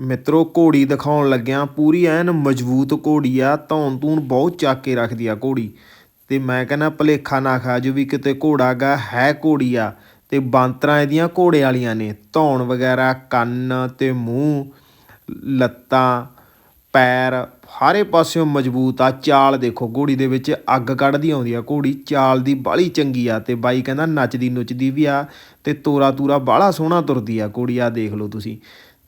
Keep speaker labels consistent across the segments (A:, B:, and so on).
A: ਮਿੱਤਰੋ, ਘੋੜੀ ਦਿਖਾਉਣ ਲੱਗਿਆ ਪੂਰੀ ਐਨ ਮਜ਼ਬੂਤ ਘੋੜੀ ਆ, ਧੌਣ ਧੂਣ ਬਹੁਤ ਚੱਕ ਕੇ ਰੱਖਦੀ ਆ ਘੋੜੀ। ਤੇ ਮੈਂ ਕਹਿੰਦਾ, ਭਲੇਖਾ ਨਾ ਖਾ ਜੋ ਵੀ ਕਿਤੇ ਘੋੜਾ ਗਾ, ਹੈ ਘੋੜੀ ਆ। ਤੇ ਬਾਂਤਰਾਂ ਇਹਦੀਆਂ ਘੋੜੇ ਵਾਲੀਆਂ ਨੇ। ਧੌਣ ਵਗੈਰਾ, ਕੰਨ ਤੇ ਮੂੰਹ, ਲੱਤਾਂ, ਪੈਰ, ਸਾਰੇ ਪਾਸਿਓਂ ਮਜ਼ਬੂਤ ਆ। ਚਾਲ ਦੇਖੋ, ਘੋੜੀ ਦੇ ਵਿੱਚ ਅੱਗ ਕੱਢਦੀ ਆਉਂਦੀ ਆ ਘੋੜੀ। ਚਾਲ ਦੀ ਬਾਹਲੀ ਚੰਗੀ ਆ ਤੇ ਬਾਈ ਕਹਿੰਦਾ ਨੱਚਦੀ ਨੁੱਚਦੀ ਵੀ ਆ ਤੇ ਤੋਰਾ ਤੂਰਾ ਬਾਹਲਾ ਸੋਹਣਾ ਤੁਰਦੀ ਆ ਘੋੜੀ। ਆ ਦੇਖ ਲਓ ਤੁਸੀਂ।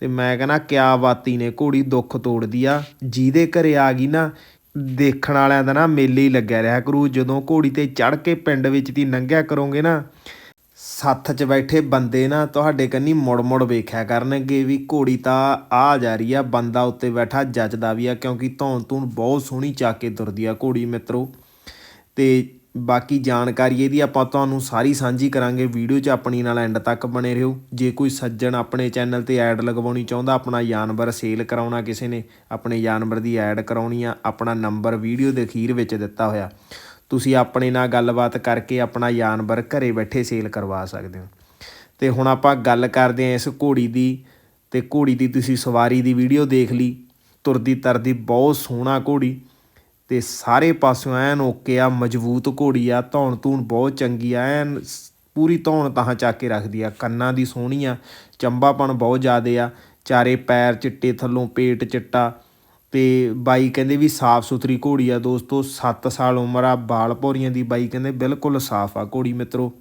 A: ਤੇ ਮੈਂ ਕਹਿੰਦਾ, ਕਿਆ ਬਾਤੀ ਨੇ, ਘੋੜੀ ਦੁੱਖ ਤੋੜਦੀ ਆ। ਜਿਹਦੇ ਘਰੇ ਆ ਗਈ ਨਾ, ਦੇਖਣ ਵਾਲਿਆਂ ਦਾ ਨਾ ਮੇਲੇ ਹੀ ਲੱਗਿਆ ਰਿਹਾ ਕਰੂ। ਜਦੋਂ ਘੋੜੀ ਤੇ ਚੜ ਕੇ ਪਿੰਡ ਵਿੱਚ ਦੀ ਲੰਘਿਆ ਕਰੋਗੇ ਨਾ, ਸੱਥ 'ਚ ਬੈਠੇ ਬੰਦੇ ਨਾ, ਤੁਹਾਡੇ ਕੰਨੀ ਮੁੜ-ਮੁੜ ਵੇਖਿਆ ਕਰਨਗੇ ਵੀ ਘੋੜੀ ਤਾਂ ਆ ਜਾ ਰਹੀ ਆ, ਬੰਦਾ ਉੱਤੇ ਬੈਠਾ ਜੱਜਦਾ ਵੀ ਆ, ਕਿਉਂਕਿ ਧੌਣ ਧੂਣ ਬਹੁਤ ਸੋਹਣੀ ਚਾ ਕੇ ਤੁਰਦੀ ਆ ਘੋੜੀ ਮਿੱਤਰੋ। ਤੇ ਬਾਕੀ ਜਾਣਕਾਰੀ ਇਹਦੀ ਆਪਾਂ ਤੁਹਾਨੂੰ ਸਾਰੀ ਸਾਂਝੀ ਕਰਾਂਗੇ। ਵੀਡੀਓ 'ਚ ਆਪਣੀ ਨਾਲ ਐਂਡ ਤੱਕ ਬਣੇ ਰਹੋ। ਜੇ ਕੋਈ ਸੱਜਣ ਆਪਣੇ ਚੈਨਲ ਤੇ ਐਡ ਲਗਵਾਉਣੀ ਚਾਹੁੰਦਾ, ਆਪਣਾ ਜਾਨਵਰ ਸੇਲ ਕਰਾਉਣਾ ਕਿਸੇ ਨੇ, ਆਪਣੇ ਜਾਨਵਰ ਦੀ ਐਡ ਕਰਾਉਣੀ ਆ, ਆਪਣਾ ਨੰਬਰ ਵੀਡੀਓ ਦੇ ਅਖੀਰ ਵਿੱਚ ਦਿੱਤਾ ਹੋਇਆ। ਤੁਸੀਂ ਆਪਣੇ ਨਾਲ ਗੱਲਬਾਤ ਕਰਕੇ ਆਪਣਾ ਜਾਨਵਰ ਘਰੇ ਬੈਠੇ ਸੇਲ ਕਰਵਾ ਸਕਦੇ ਹੋ। ਤੇ ਹੁਣ ਆਪਾਂ ਗੱਲ ਕਰਦੇ ਹਾਂ ਇਸ ਘੋੜੀ ਦੀ। ਤੇ ਘੋੜੀ ਦੀ ਤੁਸੀਂ ਸਵਾਰੀ ਦੀ ਵੀਡੀਓ ਦੇਖ ਲਈ। ਤੁਰਦੀ ਤਰਦੀ ਬਹੁਤ ਸੋਹਣਾ ਘੋੜੀ। ਤੇ ਸਾਰੇ ਪਾਸਿਓਂ ਐਨ ਓਕੇ ਆ, ਮਜ਼ਬੂਤ ਘੋੜੀ ਆ, ਧੌਣ ਧੂਣ ਬਹੁਤ ਚੰਗੀ ਆ, ਐਨ ਪੂਰੀ ਧੌਣ ਤਾਂ ਚੱਕ ਕੇ ਰੱਖਦੀ ਆ, ਕੰਨਾਂ ਦੀ ਸੋਹਣੀ ਆ, ਚੰਬਾਪਣ ਬਹੁਤ ਜ਼ਿਆਦੇ ਆ, ਚਾਰੇ ਪੈਰ ਚਿੱਟੇ ਥੱਲੋਂ ਪੇਟ ਚਿੱਟਾ ਤੇ ਬਾਈ ਕਹਿੰਦੇ ਵੀ ਸਾਫ਼ ਸੁਥਰੀ ਘੋੜੀ ਆ ਦੋਸਤੋ 7 ਸਾਲ ਉਮਰ ਆ, ਬਾਲ ਭੌਰੀਆਂ ਦੀ ਬਾਈ ਕਹਿੰਦੇ ਬਿਲਕੁਲ ਸਾਫ਼ ਆ ਘੋੜੀ ਮਿੱਤਰੋ।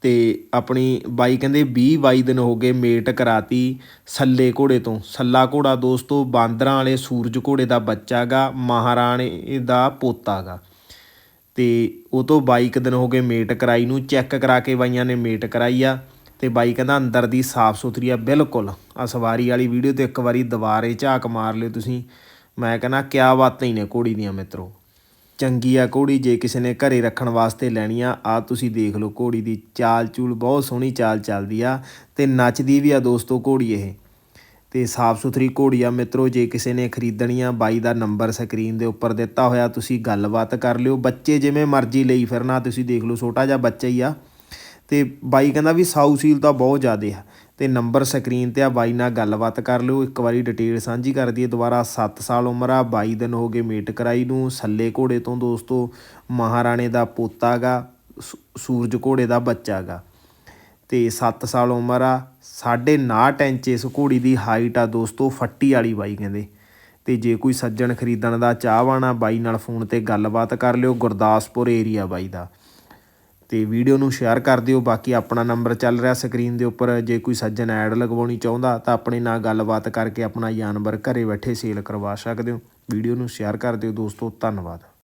A: ਅਤੇ ਆਪਣੀ ਬਾਈ ਕਹਿੰਦੇ ਵੀਹ ਬਾਈ ਦਿਨ ਹੋ ਗਏ ਮੇਟ ਕਰਾਤੀ ਸੱਲੇ ਘੋੜੇ ਤੋਂ। ਸੱਲਾ ਘੋੜਾ ਦੋਸਤੋ, ਬਾਂਦਰਾਂ ਵਾਲੇ ਸੂਰਜ ਘੋੜੇ ਦਾ ਬੱਚਾ ਗਾ, ਮਹਾਰਾਣੇ ਦਾ ਪੋਤਾ ਗਾ। ਅਤੇ ਉਹ ਤੋਂ ਬਾਈ ਕੁ ਦਿਨ ਹੋ ਗਏ ਮੇਟ ਕਰਾਈ ਨੂੰ, ਚੈੱਕ ਕਰਾ ਕੇ ਬਾਈਆਂ ਨੇ ਮੇਟ ਕਰਾਈ ਆ ਅਤੇ ਬਾਈ ਕਹਿੰਦਾ ਅੰਦਰ ਦੀ ਸਾਫ਼ ਸੁਥਰੀ ਆ ਬਿਲਕੁਲ। ਆ ਸਵਾਰੀ ਵਾਲੀ ਵੀਡੀਓ ਤੇ ਇੱਕ ਵਾਰੀ ਦੁਬਾਰੇ ਝਾਕ ਮਾਰ ਲਿਓ ਤੁਸੀਂ। ਮੈਂ ਕਹਿੰਦਾ ਕਿਆ ਬਾਤਾਂ ਹੀ ਨੇ ਘੋੜੀ ਦੀਆਂ ਮਿੱਤਰੋ। ਚੰਗੀ ਆ ਘੋੜੀ, ਜੇ ਕਿਸੇ ਨੇ ਘਰੇ ਰੱਖਣ ਵਾਸਤੇ ਲੈਣੀ ਆ ਆ ਤੁਸੀਂ ਦੇਖ ਲਓ ਘੋੜੀ ਦੀ ਚਾਲ ਚੂਲ, ਬਹੁਤ ਸੋਹਣੀ ਚਾਲ ਚੱਲਦੀ ਆ ਤੇ ਨੱਚਦੀ ਵੀ ਆ ਦੋਸਤੋ ਘੋੜੀ ਇਹ। ਤੇ ਸਾਫ਼ ਸੁਥਰੀ ਘੋੜੀ ਆ ਮਿੱਤਰੋ, ਜੇ ਕਿਸੇ ਨੇ ਖਰੀਦਣੀ ਆ, ਬਾਈ ਦਾ ਨੰਬਰ ਸਕਰੀਨ ਦੇ ਉੱਪਰ ਦਿੱਤਾ ਹੋਇਆ, ਤੁਸੀਂ ਗੱਲਬਾਤ ਕਰ ਲਿਓ। ਬੱਚੇ ਜਿਵੇਂ ਮਰਜ਼ੀ ਲਈ ਫਿਰਨਾ, ਤੁਸੀਂ ਦੇਖ ਲਓ ਛੋਟਾ ਜਿਹਾ ਬੱਚਾ ਹੀ ਆ। ਤੇ ਬਾਈ ਕਹਿੰਦਾ ਵੀ ਸਾਊ ਸੀਲ ਤਾਂ ਬਹੁਤ ਜ਼ਿਆਦੇ ਆ। ਤੇ ਨੰਬਰ ਸਕਰੀਨ ਤੇ ਆ, ਬਾਈ ਨਾਲ ਗੱਲਬਾਤ ਕਰ ਲਿਓ। ਇੱਕ ਵਾਰੀ ਡਿਟੇਲ ਸਾਂਝੀ ਕਰ ਦਈਏ। ਦੁਬਾਰਾ 7 ਸਾਲ ਉਮਰ ਆ 22 ਦਿਨ ਹੋ ਗਏ ਮੇਟ ਕਰਾਈ ਨੂੰ। ਸੱਲੇ ਘੋੜੇ ਤੋਂ ਦੋਸਤੋ, ਮਹਾਰਾਣੇ ਦਾ ਪੋਤਾ ਗਾ, ਸੂ- ਸੂਰਜ ਘੋੜੇ ਦਾ ਬੱਚਾ ਗਾ। ਤੇ 7 ਸਾਲ ਉਮਰ ਆ 9.5 ਇੰਚ ਇਸ ਘੋੜੀ ਦੀ ਹਾਈਟ ਆ ਦੋਸਤੋ, ਫੱਟੀ ਵਾਲੀ ਬਾਈ ਕਹਿੰਦੇ। ਤੇ ਜੇ ਕੋਈ ਸੱਜਣ ਖਰੀਦਣ ਦਾ ਚਾਹਵਾਨ ਆ, ਬਾਈ ਨਾਲ ਫੋਨ ਤੇ ਗੱਲਬਾਤ ਕਰ ਲਿਓ। ਗੁਰਦਾਸਪੁਰ ਏਰੀਆ ਬਾਈ ਦਾ। ਤੇ ਵੀਡੀਓ ਨੂੰ ਸ਼ੇਅਰ ਕਰ ਦਿਓ। ਬਾਕੀ ਆਪਣਾ ਨੰਬਰ ਚੱਲ ਰਿਹਾ ਸਕਰੀਨ ਦੇ ਉੱਪਰ। ਜੇ ਕੋਈ ਸੱਜਣ ਐਡ ਲਗਵਾਉਣੀ ਚਾਹੁੰਦਾ ਤਾਂ ਆਪਣੇ ਨਾਲ ਗੱਲਬਾਤ ਕਰਕੇ ਆਪਣਾ ਜਾਨਵਰ ਘਰੇ ਬੈਠੇ ਸੇਲ ਕਰਵਾ ਸਕਦੇ ਹੋ। ਵੀਡੀਓ ਨੂੰ ਸ਼ੇਅਰ ਕਰ ਦਿਓ ਦੋਸਤੋ। ਧੰਨਵਾਦ।